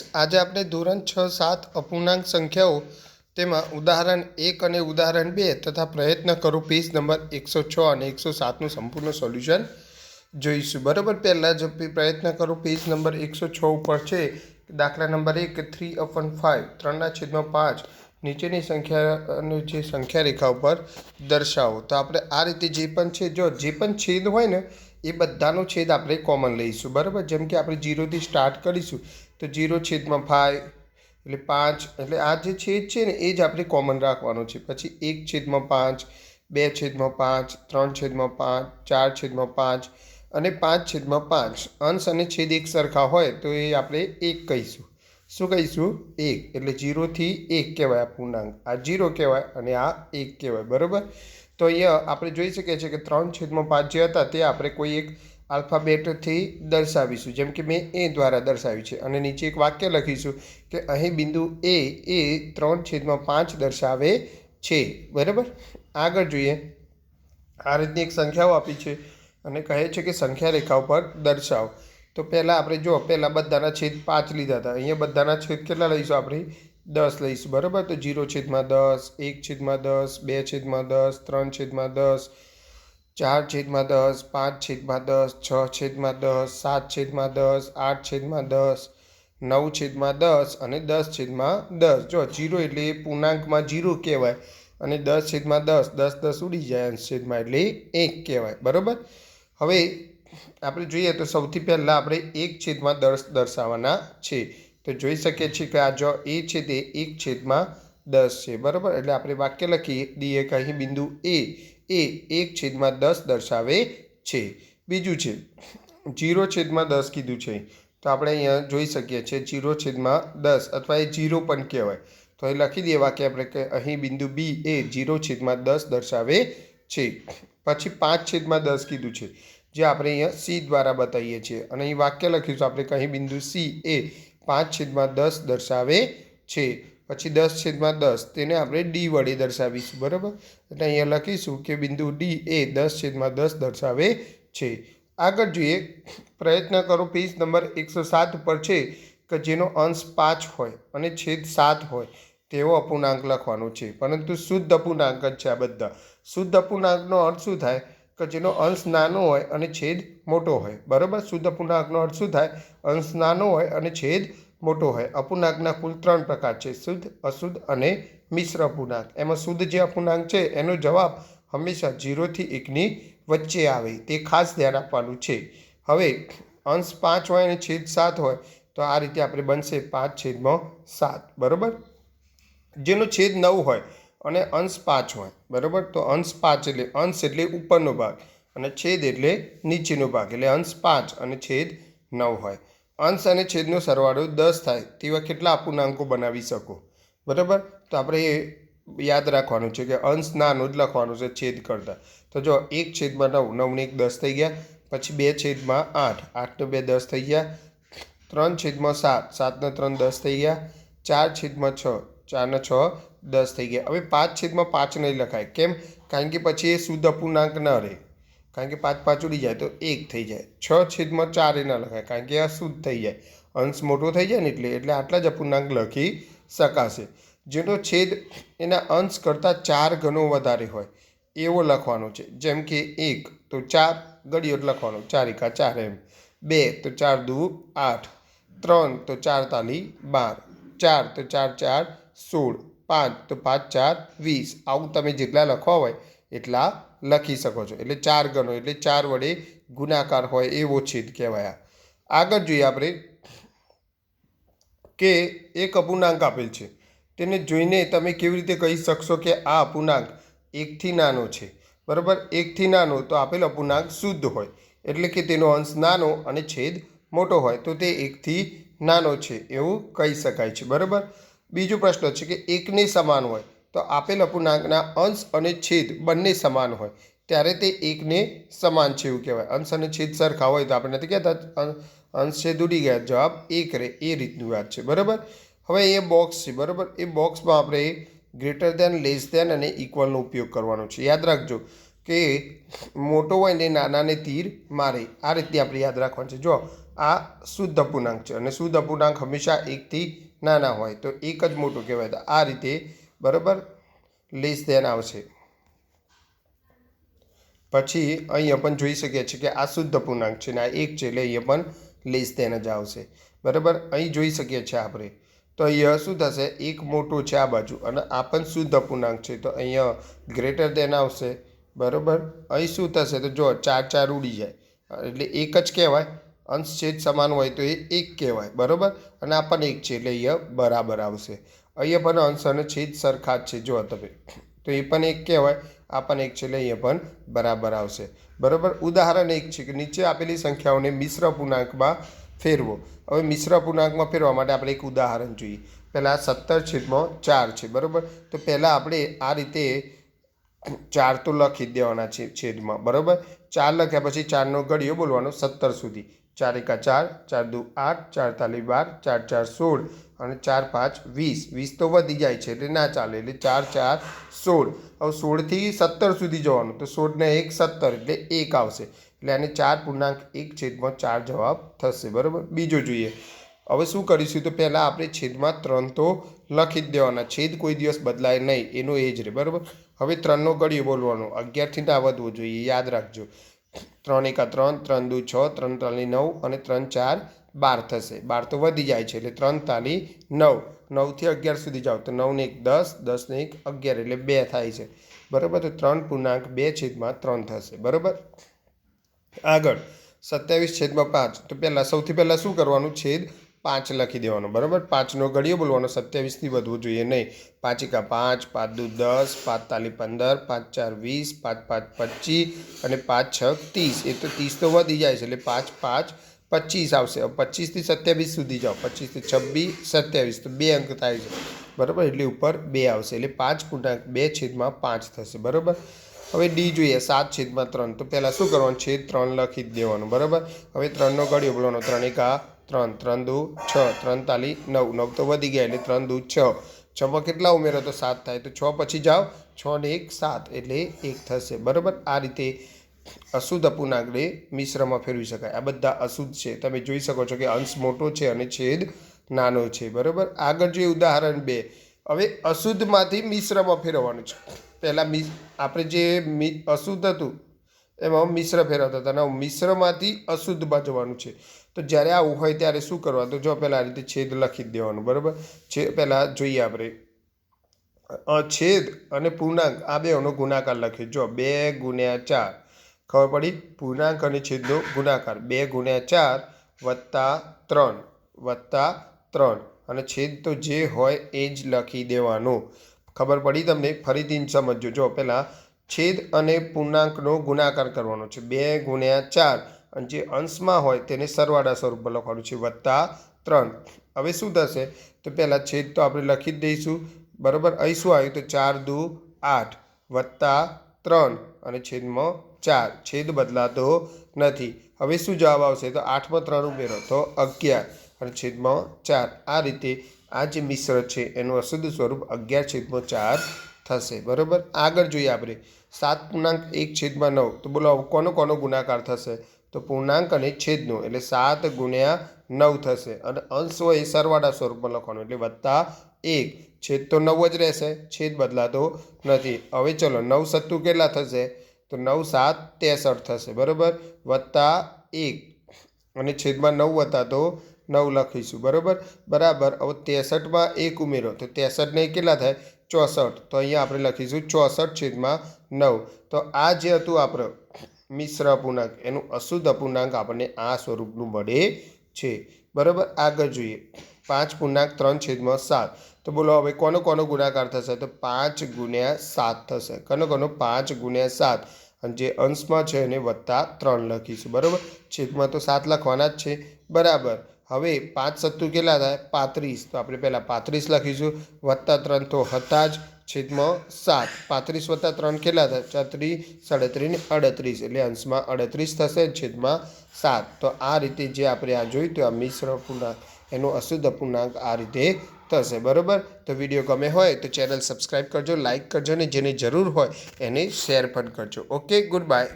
આજે આપણે ધોરણ છ સાત અપૂર્ણાંક સંખ્યાઓ, તેમાં ઉદાહરણ એક અને ઉદાહરણ બે તથા પ્રયત્ન કરો પેજ નંબર એકસો છ અને એકસો સાતનું સંપૂર્ણ સોલ્યુશન જોઈશું. બરાબર, પહેલાં જો પ્રયત્ન કરો પેજ નંબર એકસો છ ઉપર છે. દાખલા નંબર એક થ્રી અપન ફાઇવ ત્રણના છેદમાં પાંચ, નીચેની સંખ્યાનું જે સંખ્યા રેખા ઉપર દર્શાવો. તો આપણે આ રીતે જે પણ છે, જો જે પણ છેદ હોય ને, એ બધાનો છેદ આપણે કોમન લઈશું. બરાબર, જેમ કે આપણે જીરોથી સ્ટાર્ટ કરીશું. તો જીરો છેદમાં ફાઇવ એટલે પાંચ, એટલે આ જે છેદ છે ને એ જ આપણે કોમન રાખવાનો છે. પછી એક છેદમાં પાંચ, બે છેદમાં પાંચ, ત્રણ છેદમાં પાંચ, ચાર છેદમાં પાંચ અને પાંચ છેદમાં પાંચ. અંશ અને છેદ એક સરખા હોય તો એ આપણે એક કહીશું. શું કહીશું? એક. એટલે જીરોથી એક કહેવાય આ પૂર્ણાંક. આ જીરો કહેવાય અને આ એક કહેવાય. બરાબર? તો અહીંયા આપણે જોઈ શકીએ છીએ કે ત્રણ છેદમાં પાંચ જે હતા તે આપણે કોઈ એક આલ્ફાબેટથી દર્શાવીશું. જેમ કે મેં એ દ્વારા દર્શાવ્યું છે. અને નીચે એક વાક્ય લખીશું કે અહીં બિંદુ એ એ ત્રણ છેદમાં પાંચ દર્શાવે છે. બરાબર? આગળ જોઈએ. આ રીતની એક સંખ્યાઓ આપી છે અને કહે છે કે સંખ્યા રેખા ઉપર દર્શાવો. તો પહેલાં આપણે જો પહેલાં બધાના છેદ પાંચ લીધા હતા. અહીંયા બધાના છેદ કેટલા લઈશું આપણે? દસ લઈશું. બરાબર? તો જીરો છેદમાં દસ, એક છેદમાં દસ, બે છેદમાં દસ, ત્રણ છેદમાં દસ ચાર છેદમાં દસ, પાંચ છેદમાં દસ, છ છેદમાં દસ, સાત છેદમાં દસ, આઠ છેદમાં દસ, નવ છેદમાં દસ અને દસ છેદમાં દસ. જો જીરો એટલે પૂર્ણાંકમાં જીરો કહેવાય અને દસ છેદમાં દસ દસ દસ ઉડી જાય અંશ છેદમાં એટલે એક કહેવાય. બરાબર? હવે આપણે જોઈએ તો સૌથી પહેલાં આપણે એક છેદમાં દસ દર્શાવવાના છે. તો જોઈ શકીએ છીએ કે આ જો એ છે તે એક છેદમાં દસ છે. બરાબર? એટલે આપણે વાક્ય લખીએ. દી કે અહીં બિંદુ એ. એ એક છેદમાં દસ દર્શાવે છે. બીજું છે, જીરો છેદમાં દસ કીધું છે. તો આપણે અહીંયા જોઈ શકીએ છીએ જીરો છેદમાં દસ અથવા એ જીરો પણ કહેવાય. તો એ લખી દઈએ વાક્ય આપણે કે અહીં બિંદુ બી એ જીરો છેદમાં દસ દર્શાવે છે. પછી પાંચ છેદમાં દસ કીધું છે. જે આપણે અહીંયા સી દ્વારા બતાવીએ છીએ. અને અહીં વાક્ય લખીશું આપણે કે અહીં બિંદુ સી એ પાંચ છેદમાં દસ દર્શાવે છે. પછી દસ છેદમાં દસ, તેને આપણે ડી વડે દર્શાવીશું, બરાબર? એટલે અહીંયા લખીશું કે બિંદુ ડી એ દસ છેદમાં દસ દર્શાવે છે. આગળ જોઈએ, પ્રયત્ન કરો પેજ નંબર એકસો સાત ઉપર છે કે જેનો અંશ પાંચ હોય અને છેદ સાત હોય, તેવો અપૂર્ણાંક લખવાનો છે. પરંતુ શુદ્ધ અપૂર્ણાંક જ છે આ બધા. શુદ્ધ અપૂર્ણાંકનો અર્થ શું થાય? કે જેનો અંશ નાનો હોય અને છેદ મોટો હોય. બરાબર? શુદ્ધ અપૂર્ણાંકનો અર્થ શું થાય? અંશ નાનો હોય અને છેદ મોટો હોય. અપૂર્ણાંકના કુલ ત્રણ પ્રકાર છે. શુદ્ધ, અશુદ્ધ અને મિશ્ર અપૂર્ણાંક. એમાં શુદ્ધ જે અપૂર્ણાંક છે, એનો જવાબ હંમેશા જીરોથી એકની વચ્ચે આવે. તે ખાસ ધ્યાન આપવાનું છે. હવે, અંશ પાંચ હોય અને છેદ સાત હોય, તો આ રીતે આપણે બનશે પાંચ છેદમાં સાત. બરાબર? જેનો છેદ નવ હોય અને અંશ પાંચ હોય. બરાબર? તો અંશ પાંચ એટલે અંશ એટલે ઉપરનો ભાગ અને છેદ એટલે નીચેનો ભાગ. એટલે અંશ પાંચ અને છેદ નવ હોય. અંશ અને છેદનો સરવાળો દસ થાય, તેવા કેટલા અપૂર્ણાંકો બનાવી શકો? બરાબર? તો આપણે એ યાદ રાખવાનું છે કે અંશ નાનો જ લખવાનો છે છેદ કરતાં. તો જો એક છેદમાં નવ, નવને એક દસ થઈ ગયા, પછી બે છેદમાં આઠ આઠને બે દસ થઈ ગયા, ત્રણ છેદમાં સાત સાતને ત્રણ દસ થઈ ગયા, ચાર છેદમાં છ ચારને છ દસ થઈ ગયા. હવે પાંચ છેદમાં પાંચ નહીં લખાય. કેમ? કારણ કે પછી એ શુદ્ધ અપૂર્ણાંક ન રહે. કારણ કે પાંચ પાંચ ઉડી જાય તો એક થઈ જાય. છ છેદમાં ચાર એ ન લખાય. કારણ કે આ શુદ્ધ થઈ જાય. અંશ મોટો થઈ જાય ને એટલે એટલે આટલા જ અપૂર્ણાંક લખી શકાશે. જેનો છેદ એના અંશ કરતાં ચાર ગણો વધારે હોય, એવો લખવાનો છે. જેમ કે એક તો ચાર ગળિયો જ લખવાનો. ચાર એકા ચાર એમ. બે તો ચાર દુ આઠ. ત્રણ તો ચાર તાલી બાર. ચાર તો ચાર ચાર સોળ. પાંચ તો પાંચ ચાર વીસ. આવું તમે જેટલા લખવા હોય એટલા લખી શકો છો. એટલે ચાર ગણો, એટલે ચાર વડે ગુણાકાર હોય એવો છેદ કહેવાય. આગળ જોઈએ આપણે કે એક અપૂર્ણાંક આપેલ છે. તેને જોઈને તમે કેવી રીતે કહી શકશો કે આ અપૂર્ણાંક એકથી નાનો છે? બરાબર? એકથી નાનો તો આપેલ અપૂર્ણાંક શુદ્ધ હોય. એટલે કે તેનો અંશ નાનો અને છેદ મોટો હોય. તો તે એકથી નાનો છે એવું કહી શકાય છે. બરાબર? બીજો પ્રશ્ન છે કે એકને સમાન હોય તો આપેલ અપૂર્ણાંકના અંશ અને છેદ બંને સમાન હોય. ત્યારે તે એકને સમાન છે એવું કહેવાય. અંશ અને છેદ સરખા હોય તો આપણે નથી કહેતા. અંશ છેદ ઉડી ગયા. જવાબ એક રહે. એ રીતની વાત છે. બરાબર? હવે એ બોક્સ છે. બરાબર? એ બોક્સમાં આપણે ગ્રેટર દેન લેસ દેન અને ઇક્વલનો ઉપયોગ કરવાનો છે. યાદ રાખજો કે મોટો હોય ને નાનાને તીર મારે. આ રીતની આપણે યાદ રાખવાનું છે. જો આ શુદ્ધ અપૂર્ણાંક છે અને શુદ્ધ અપૂર્ણાંક હંમેશા એકથી નાના હોય તો એક જ મોટું કહેવાય. તો આ રીતે બરાબર? લેસ ધેન આવશે. પછી અહીંયા પણ જોઈ શકીએ છીએ કે આ શુદ્ધ પૂર્ણાંક છે ને આ એક છે, એટલે અહીંયા પણ લેસ ધેન જ આવશે. બરાબર? અહીં જોઈ શકીએ છીએ આપણે. તો અહીંયા શું થશે? એક મોટું છે આ બાજુ અને આ પણ શુદ્ધ અપૂર્ણાંક છે. તો અહીંયા ગ્રેટર ધેન આવશે. બરાબર? અહીં શું થશે? તો જો ચાર ચાર ઉડી જાય. એટલે એક જ કહેવાય. અંશ છેદ સમાન હોય તો એ એક કહેવાય. બરાબર? અને આ પણ એક છે, એટલે અહીંયા બરાબર આવશે. અહીંયા પણ અંશ અને છેદ સરખા જ છે. જો તમે તો એ પણ એક કહેવાય, આ પણ એક છે એટલે અહીંયા પણ બરાબર આવશે. બરાબર? ઉદાહરણ એક છે કે નીચે આપેલી સંખ્યાઓને મિશ્ર પૂર્ણાંકમાં ફેરવો. હવે મિશ્ર પૂર્ણાંકમાં ફેરવા માટે આપણે એક ઉદાહરણ જોઈએ. પહેલાં સત્તર છેદમાં ચાર છે. બરાબર? તો પહેલાં આપણે આ રીતે ચાર તો લખી દેવાના છે છેદમાં. બરાબર? ચાર લખ્યા પછી ચારનો ઘડિયો બોલવાનો સત્તર સુધી. ચાર એકા ચાર ચાર દુ આઠ, ચાર તાલી બાર, ચાર ચાર સોળ અને ચાર પાંચ વીસ. વીસ તો વધી જાય છે એટલે ના ચાલે, એટલે ચાર ચાર સોળ. હવે સોળથી સત્તર સુધી જવાનું, તો સોળને એક સત્તર એટલે એક આવશે. એટલે આને ચાર પૂર્ણાંક એક છેદમાં ચાર જવાબ થશે, બરાબર? બીજો જોઈએ. હવે શું કરીશું તો પહેલાં આપણે છેદમાં ત્રણ તો લખી જ દેવાના. છેદ કોઈ દિવસ બદલાય નહીં, એનો એ જ રહે, બરાબર? હવે ત્રણનો ગળિયો બોલવાનો. અગિયારથી ના વધવો જોઈએ, યાદ રાખજો. ત્રણ એકા ત્રણ ત્રણ દુ છ, ત્રણ ત્રણની નવ અને ત્રણ ચાર બાર થશે. બાર તો વધી જાય છે એટલે ત્રણ તાલી નવ. નવથી અગિયાર સુધી જાઓ તો નવને એક દસ દસને એક અગિયાર એટલે બે થાય છે. બરાબર? તો ત્રણ પૂર્ણાંક બે છેદમાં ત્રણ થશે. બરાબર? આગળ. સત્યાવીસ છેદમાં પાંચ. તો પહેલાં સૌથી પહેલાં શું કરવાનું? છેદ પાંચ લખી દેવાનો, બરાબર? પાંચનો ઘડિયો બોલવાનો, સત્યાવીસથી વધવું જોઈએ નહીં. પાંચ એકા પાંચ પાંચ દુ દસ, પાંચ તાલી પંદર, પાંચ ચાર વીસ, પાંચ પાંચ પચીસ અને પાંચ છ ત્રીસ. એ તો ત્રીસ તો વધી જાય છે, એટલે પાંચ પાંચ પચીસ આવશે. પચીસથી સત્યાવીસ સુધી જાઓ. પચીસથી છવ્વીસ સત્યાવીસ. તો બે અંક થાય છે, બરાબર? એટલે ઉપર બે આવશે. એટલે પાંચ પૂર્ણાંક બે છેદમાં પાંચ થશે, બરાબર? હવે ડી જોઈએ, સાત છેદમાં ત્રણ. તો પહેલાં શું કરવાનું? છેદ ત્રણ લખી જ દેવાનું, બરાબર? હવે ત્રણનો ઘડિયો બોલવાનો. ત્રણ એકા ત્રણ ત્રણ દુ, છ ત્રણ તાલી નવ. નવ તો વધી ગયા એટલે ત્રણ દુ, છ. છમાં કેટલા ઉમેરો તો સાત થાય. તો છ પછી જાઓ. છ ને એક, સાત. એટલે એક થશે. બરાબર? આ રીતે અશુદ્ધ અપૂર્ણાંકને મિશ્રમાં ફેરવી શકાય. આ બધા અશુદ્ધ છે. તમે જોઈ શકો છો કે અંશ મોટો છે અને છેદ નાનો છે. બરાબર? આગળ જોઈએ ઉદાહરણ બે. હવે અશુદ્ધમાંથી મિશ્રમાં ફેરવવાનું છે. પહેલાં મિ, આપણે જે મિ, અશુદ્ધ હતું, એમાં મિશ્ર ફેરવતા હતા. મિશ્રમાંથી અશુદ્ધમાં જવાનું છે. તો જ્યારે આવું હોય ત્યારે શું કરવાનું જો પહેલાં આ રીતે છેદ લખી દેવાનું, બરાબર? છે પહેલાં જોઈએ આપણે. છેદ અને પૂર્ણાંક, આ બેનો ગુણાકાર લખીએ જો, બે ગુણ્યા ચાર. ખબર પડી? પૂર્ણાંક અને છેદનો ગુણાકાર. બે ગુણ્યા ચાર વત્તા ત્રણ વત્તા ત્રણ. અને છેદ તો જે હોય એ જ લખી દેવાનું. ખબર પડી તમને? ફરીથી સમજજો. જો પહેલાં છેદ અને પૂર્ણાંકનો ગુણાકાર કરવાનો છે. બે ગુણ્યા ચાર. અને જે અંશમાં હોય તેને સરવાળા સ્વરૂપમાં લખવાનું છે વત્તા ત્રણ. હવે શું થશે? તો પહેલાં છેદ તો આપણે લખી જ દઈશું. બરાબર? અહીં શું આવ્યું? તો ચાર દુ આઠ. વત્તા ત્રણ અને છેદમાં ચાર. છેદ બદલાતો નથી. હવે શું જવાબ આવશે? તો આઠમાં ત્રણ ઉમેરો. તો અગિયાર અને છેદમાં ચાર. આ રીતે આ જે મિશ્ર છે એનું અશુદ્ધ સ્વરૂપ અગિયાર છેદમાં ચાર થશે. બરાબર? આગળ જોઈએ આપણે. સાત પૂર્ણાંક એક છેદમાં નવ. તો બોલો કોનો કોનો ગુણાકાર થશે? તો પૂર્ણાંક અને છેદનો એટલે સાત ગુણ્યા નવ થશે. અને અંશ હોય એ સરવાળા સ્વરૂપમાં લખવાનું એટલે વત્તા એક. છેદ તો નવ જ રહેશે, છેદ બદલાતો નથી. હવે ચલો, નવ સત્તુ કેટલા થશે? તો નવ સાત ત્રેસઠ થશે, બરાબર? વત્તા એક. અને છેદમાં નવ હતા તો નવ લખીશું, બરાબર? બરાબર, હવે ત્રેસઠમાં એક ઉમેરો, તો ત્રેસઠને કેટલા થાય? ચોસઠ. તો અહીંયા આપણે લખીશું ચોસઠ છેદમાં નવ. તો આ જે હતું આપણે મિશ્ર અપૂર્ણાંક એનું અશુદ્ધ અપૂર્ણાંક આપણને આ સ્વરૂપનું મળે છે. બરાબર? આગળ જોઈએ. પાંચ પૂર્ણાંક ત્રણ છેદમાં સાત. તો બોલો હવે કોનો કોનો ગુણાકાર થશે? તો પાંચ ગુણ્યા સાત થશે. કોનો કોનો? પાંચ ગુણ્યા સાત. અને જે અંશમાં છે એને વત્તા ત્રણ લખીશું. બરાબર? છેદમાં તો સાત લખવાના જ છે. બરાબર. હવે પાંચ સત્તુ કેટલા થાય? પાંત્રીસ. તો આપણે પહેલાં પાંત્રીસ લખીશું. વત્તા ત્રણ તો હતા જ. છેદમાં સાત. પાંત્રીસ વત્તા ત્રણ કેટલા થાય? છત્રીસ સાડત્રીસ ને અડત્રીસ એટલે અંશમાં અડત્રીસ થશે છેદમાં સાત. તો આ રીતે જે આપણે આ જોયું તો આ મિશ્ર પૂર્ણાંક, એનો અશુદ્ધ પૂર્ણાંક આ રીતે થશે. બરાબર? તો વીડિયો ગમે હોય તો ચેનલ સબસ્ક્રાઈબ કરજો, લાઇક કરજો ને જેને જરૂર હોય એને શેર પણ કરજો. ઓકે? Good bye.